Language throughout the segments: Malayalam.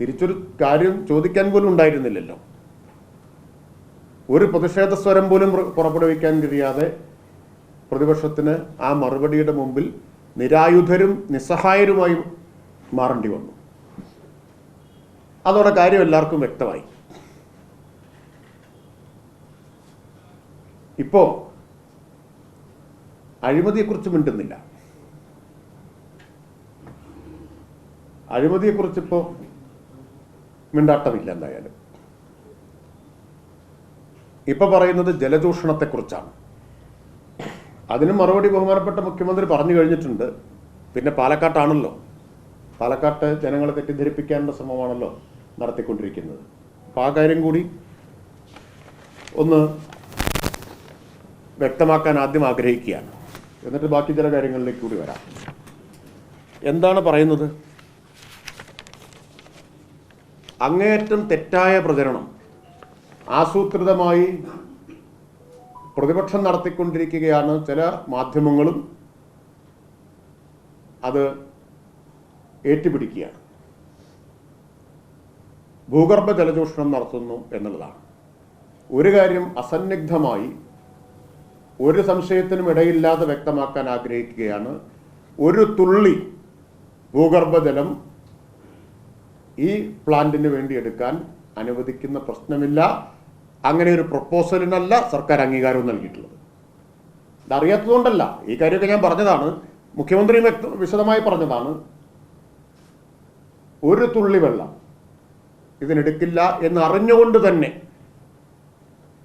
തിരിച്ചൊരു കാര്യം ചോദിക്കാൻ പോലും ഉണ്ടായിരുന്നില്ലല്ലോ. ഒരു പ്രതിഷേധ സ്വരം പോലും പുറപ്പെടുവിക്കാൻ കഴിയാതെ പ്രതിപക്ഷത്തിന് ആ മറുപടിയുടെ മുമ്പിൽ നിരായുധരും നിസ്സഹായരുമായി മാറേണ്ടി വന്നു. അതോടെ കാര്യം എല്ലാവർക്കും വ്യക്തമായി. ഇപ്പോ അഴിമതിയെക്കുറിച്ച് മിണ്ടുന്നില്ല. അഴിമതിയെക്കുറിച്ച് ഇപ്പോൾ മിണ്ടാട്ടമില്ല എന്തായാലും. ഇപ്പൊ പറയുന്നത് ജലചൂഷണത്തെക്കുറിച്ചാണ് അതിന് മറുപടി ബഹുമാനപ്പെട്ട മുഖ്യമന്ത്രി പറഞ്ഞു കഴിഞ്ഞിട്ടുണ്ട്. പിന്നെ പാലക്കാട്ടാണല്ലോ. പാലക്കാട്ട് ജനങ്ങളെ തെറ്റിദ്ധരിപ്പിക്കാനുള്ള ശ്രമമാണല്ലോ നടത്തിക്കൊണ്ടിരിക്കുന്നത്. അപ്പം ആ കാര്യം കൂടി ഒന്ന് വ്യക്തമാക്കാൻ ആദ്യം ആഗ്രഹിക്കുകയാണ്. എന്നിട്ട് ബാക്കി ചില കാര്യങ്ങളിലേക്ക് കൂടി വരാം. എന്താണ് പറയുന്നത്? അങ്ങേയറ്റം തെറ്റായ പ്രചരണം. ആസൂത്രിതമായി പ്രതിപക്ഷം നടത്തിക്കൊണ്ടിരിക്കുകയാണ് ചില മാധ്യമങ്ങളും. അത് ഏറ്റുപിടിക്കുകയാണ്. ഭൂഗർഭ ജലചൂഷണം നടത്തുന്നു എന്നുള്ളതാണ്. ഒരു കാര്യം അസന്നിഗ്ധമായി ഒരു സംശയത്തിനും ഇടയില്ലാതെ വ്യക്തമാക്കാൻ ആഗ്രഹിക്കുകയാണ്. ഒരു തുള്ളി ഭൂഗർഭജലം ഈ പ്ലാന്റിന് വേണ്ടി എടുക്കാൻ അനുവദിക്കുന്ന പ്രശ്നമില്ല. അങ്ങനെ ഒരു പ്രപ്പോസലിനല്ല സർക്കാർ അംഗീകാരവും നൽകിയിട്ടുള്ളത്. ഇതറിയാത്തതുകൊണ്ടല്ല. ഈ കാര്യമൊക്കെ ഞാൻ പറഞ്ഞതാണ്. മുഖ്യമന്ത്രി വിശദമായി പറഞ്ഞതാണ്. ഒരു തുള്ളി വെള്ളം ഇതിനെടുക്കില്ല എന്ന് അറിഞ്ഞുകൊണ്ട് തന്നെ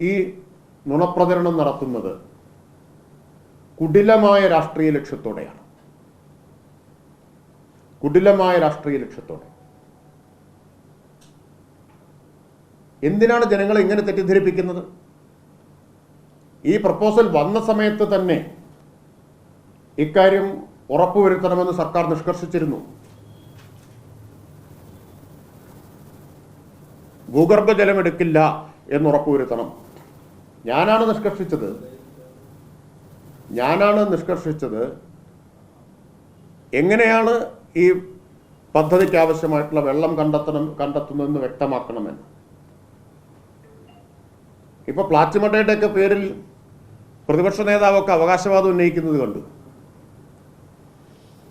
ഈ നുണപ്രചരണം നടത്തുന്നത് കുടിലമായ രാഷ്ട്രീയ ലക്ഷ്യത്തോടെയാണ്. കുടിലമായ രാഷ്ട്രീയ ലക്ഷ്യത്തോടെ. എന്തിനാണ് ജനങ്ങളെ ഇങ്ങനെ തെറ്റിദ്ധരിപ്പിക്കുന്നത്? ഈ പ്രപ്പോസൽ വന്ന സമയത്ത് തന്നെ ഇക്കാര്യം ഉറപ്പുവരുത്തണമെന്ന് സർക്കാർ നിഷ്കർഷിച്ചിരുന്നു. ഭൂഗർഭജലം എടുക്കില്ല എന്ന് ഉറപ്പുവരുത്തണം ഞാനാണ് നിഷ്കർഷിച്ചത്. ഞാനാണ് നിഷ്കർഷിച്ചത്. എങ്ങനെയാണ് ഈ പദ്ധതിക്ക് ആവശ്യമായിട്ടുള്ള വെള്ളം കണ്ടെത്തണം കണ്ടെത്തുന്നതെന്ന് വ്യക്തമാക്കണമെന്ന്. ഇപ്പൊ പ്ലാറ്റ്മട്ടയുടെ ഒക്കെ പേരിൽ പ്രതിപക്ഷ നേതാവൊക്കെ അവകാശവാദം ഉന്നയിക്കുന്നത് കണ്ടു.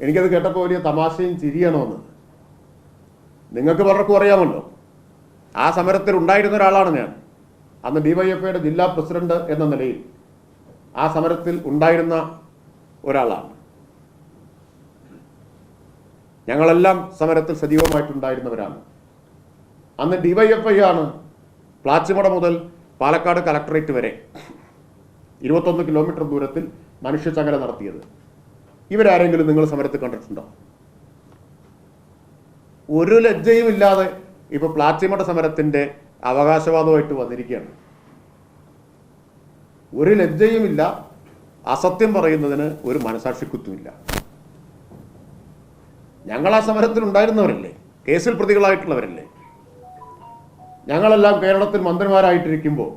എനിക്കത് കേട്ടപ്പോൾ വലിയ തമാശയും ചിരിയണമെന്ന് നിങ്ങൾക്ക് പലർക്കും അറിയാമല്ലോ. ആ സമരത്തിൽ ഉണ്ടായിരുന്ന ഒരാളാണ് ഞാൻ. അന്ന് ഡിവൈഎഫ്ഐയുടെ ജില്ലാ പ്രസിഡന്റ് എന്ന നിലയിൽ ആ സമരത്തിൽ ഉണ്ടായിരുന്ന ഒരാളാണ്. ഞങ്ങളെല്ലാം സമരത്തിൽ സജീവമായിട്ടുണ്ടായിരുന്നവരാണ്. അന്ന് ഡിവൈഎഫ്ഐ ആണ് പ്ലാച്ചിമട മുതൽ പാലക്കാട് കലക്ടറേറ്റ് വരെ ഇരുപത്തൊന്ന് കിലോമീറ്റർ ദൂരത്തിൽ മനുഷ്യചങ്ങല നടത്തിയത്. ഇവരാരെങ്കിലും നിങ്ങൾ സമരത്തിൽ കണ്ടിട്ടുണ്ടോ? ഒരു ലജ്ജയും ഇല്ലാതെ ഇപ്പൊ പ്ലാറ്റിമട സമരത്തിന്റെ അവകാശവാദമായിട്ട് വന്നിരിക്കുകയാണ്. ഒരു ലജ്ജയുമില്ല അസത്യം പറയുന്നതിന് ഒരു മനസാക്ഷിക്കുത്തുമില്ല ഞങ്ങൾ ആ സമരത്തിൽ ഉണ്ടായിരുന്നവരല്ലേ? കേസിൽ പ്രതികളായിട്ടുള്ളവരല്ലേ? ഞങ്ങളെല്ലാം കേരളത്തിൽ മന്ത്രിമാരായിട്ടിരിക്കുമ്പോൾ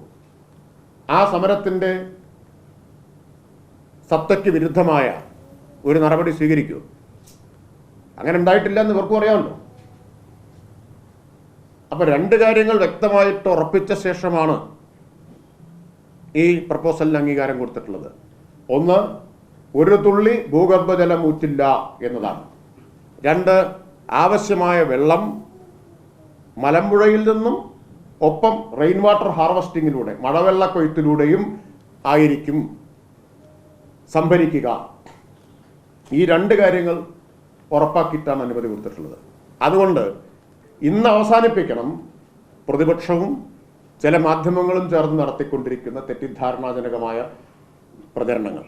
ആ സമരത്തിന്റെ സത്തയ്ക്ക് വിരുദ്ധമായ ഒരു നടപടി സ്വീകരിക്കൂ. അങ്ങനെ ഉണ്ടായിട്ടില്ല എന്ന് ഇവർക്കും അറിയാമല്ലോ. അപ്പൊ രണ്ട് കാര്യങ്ങൾ വ്യക്തമായിട്ട് ഉറപ്പിച്ച ശേഷമാണ് ഈ പ്രപ്പോസലിന് അംഗീകാരം കൊടുത്തിട്ടുള്ളത്. ഒന്ന് ഒരു തുള്ളി ഭൂഗർഭജലം ഊറ്റില്ല എന്നതാണ്. രണ്ട് ആവശ്യമായ വെള്ളം മലമ്പുഴയിൽ നിന്നും ഒപ്പം റെയിൻ വാട്ടർ ഹാർവസ്റ്റിങ്ങിലൂടെ മഴവെള്ള കൊയ്ത്തിലൂടെയും ആയിരിക്കും സംഭരിക്കുക. ഈ രണ്ട് കാര്യങ്ങൾ ഉറപ്പാക്കിയിട്ടാണ് അനുമതി കൊടുത്തിട്ടുള്ളത്. അതുകൊണ്ട് ഇന്ന് അവസാനിപ്പിക്കണം. പ്രതിപക്ഷവും ചില മാധ്യമങ്ങളും ചേർന്ന് നടത്തിക്കൊണ്ടിരിക്കുന്ന തെറ്റിദ്ധാരണാജനകമായ പ്രചരണങ്ങൾ.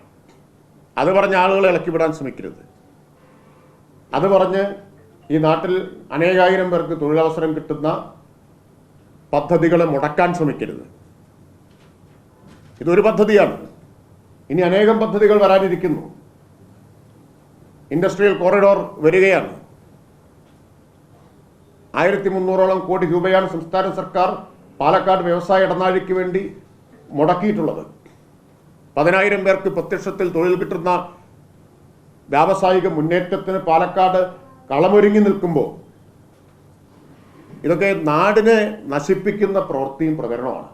അത് പറഞ്ഞ ആളുകളെ ഇളക്കിവിടാൻ ശ്രമിക്കരുത്. അത് പറഞ്ഞ് ഈ നാട്ടിൽ അനേകായിരം പേർക്ക് തൊഴിലവസരം കിട്ടുന്ന പദ്ധതികളെ മുടക്കാൻ ശ്രമിക്കരുത്. ഇതൊരു പദ്ധതിയാണ്. ഇനി അനേകം പദ്ധതികൾ വരാനിരിക്കുന്നു. ഇൻഡസ്ട്രിയൽ കോറിഡോർ വരികയാണ്. ആയിരത്തി മുന്നൂറോളം കോടി രൂപയാണ് സംസ്ഥാന സർക്കാർ പാലക്കാട് വ്യവസായ ഇടനാഴിക്ക് വേണ്ടി മുടക്കിയിട്ടുള്ളത്. പതിനായിരം പേർക്ക് പ്രത്യക്ഷത്തിൽ തൊഴിൽ കിട്ടുന്ന വ്യാവസായിക മുന്നേറ്റത്തിന് പാലക്കാട് കളമൊരുങ്ങി നിൽക്കുമ്പോൾ ഇതൊക്കെ നാടിനെ നശിപ്പിക്കുന്ന പ്രവൃത്തിയും പ്രകരണമാണ്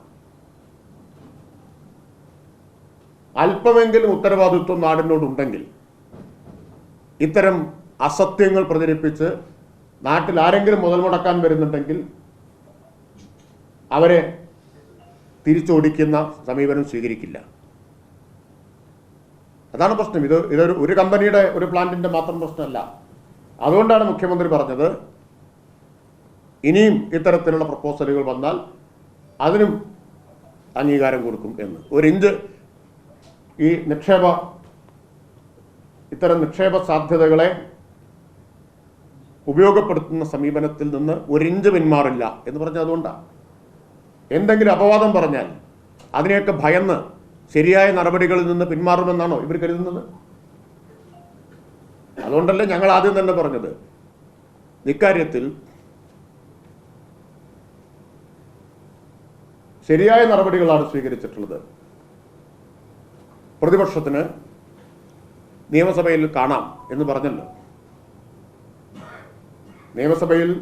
അല്പമെങ്കിലും ഉത്തരവാദിത്വം നാടിനോടുണ്ടെങ്കിൽ ഇത്തരം അസത്യങ്ങൾ പ്രചരിപ്പിച്ച് നാട്ടിൽ ആരെങ്കിലും മുതൽ മുടക്കാൻ വരുന്നുണ്ടെങ്കിൽ അവരെ തിരിച്ചോടിക്കുന്ന സമീപനം സ്വീകരിക്കില്ല. അതാണ് പ്രശ്നം. ഇത് ഇതൊരു ഒരു കമ്പനിയുടെ ഒരു പ്ലാന്റിന്റെ മാത്രം പ്രശ്നമല്ല. അതുകൊണ്ടാണ് മുഖ്യമന്ത്രി പറഞ്ഞത് ഇനിയും ഇത്തരത്തിലുള്ള പ്രപ്പോസലുകൾ വന്നാൽ അതിനും അംഗീകാരം കൊടുക്കും എന്ന്. ഒരു ഇഞ്ച് ഈ നിക്ഷേപ ഇത്തരം നിക്ഷേപ സാധ്യതകളെ ഉപയോഗപ്പെടുത്തുന്ന സമീപനത്തിൽ നിന്ന് ഒരു ഇഞ്ച് പിന്മാറില്ല എന്ന് പറഞ്ഞാൽ അതുകൊണ്ടാണ് എന്തെങ്കിലും അപവാദം പറഞ്ഞാൽ അതിനെയൊക്കെ ഭയന്ന് ശരിയായ നടപടികളിൽ നിന്ന് പിന്മാറുമെന്നാണോ ഇവർ കരുതുന്നത്? അതുകൊണ്ടല്ലേ ഞങ്ങൾ ആദ്യം തന്നെ പറഞ്ഞത്. ഇക്കാര്യത്തിൽ ശരിയായ നടപടികളാണ് സ്വീകരിച്ചിട്ടുള്ളത്. പ്രതിപക്ഷത്തിന് നിയമസഭയിൽ കാണാം എന്ന് പറഞ്ഞല്ലോ. നിയമസഭയിൽ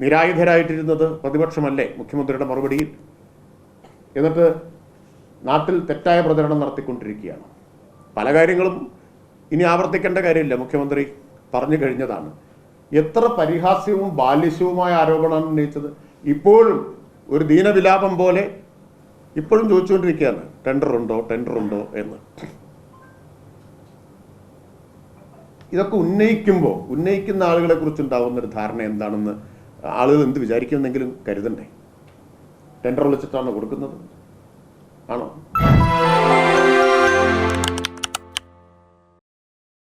നിരായുധരായിട്ടിരുന്നത് പ്രതിപക്ഷമല്ലേ മുഖ്യമന്ത്രിയുടെ മറുപടിയിൽ? എന്നിട്ട് നാട്ടിൽ തെറ്റായ പ്രചരണം നടത്തിക്കൊണ്ടിരിക്കുകയാണ്. പല കാര്യങ്ങളും ഇനി ആവർത്തിക്കേണ്ട കാര്യമില്ല. മുഖ്യമന്ത്രി പറഞ്ഞു കഴിഞ്ഞതാണ്. എത്ര പരിഹാസ്യവും ബാലിശ്യവുമായ ആരോപണമാണ് ഉന്നയിച്ചത്. ഇപ്പോഴും ഒരു ദീനവിലാപം പോലെ ഇപ്പോഴും ചോദിച്ചുകൊണ്ടിരിക്കുകയാണ് ടെൻഡർ ഉണ്ടോ ടെൻഡർ ഉണ്ടോ എന്ന്. ഇതൊക്കെ ഉന്നയിക്കുമ്പോൾ ഉന്നയിക്കുന്ന ആളുകളെ കുറിച്ച് ഒരു ധാരണ എന്താണെന്ന് ആളുകൾ എന്ത് വിചാരിക്കുമെന്നെങ്കിലും കരുതണ്ടേ? ടെൻഡർ വിളിച്ചിട്ടാണ് കൊടുക്കുന്നത്? ആണോ?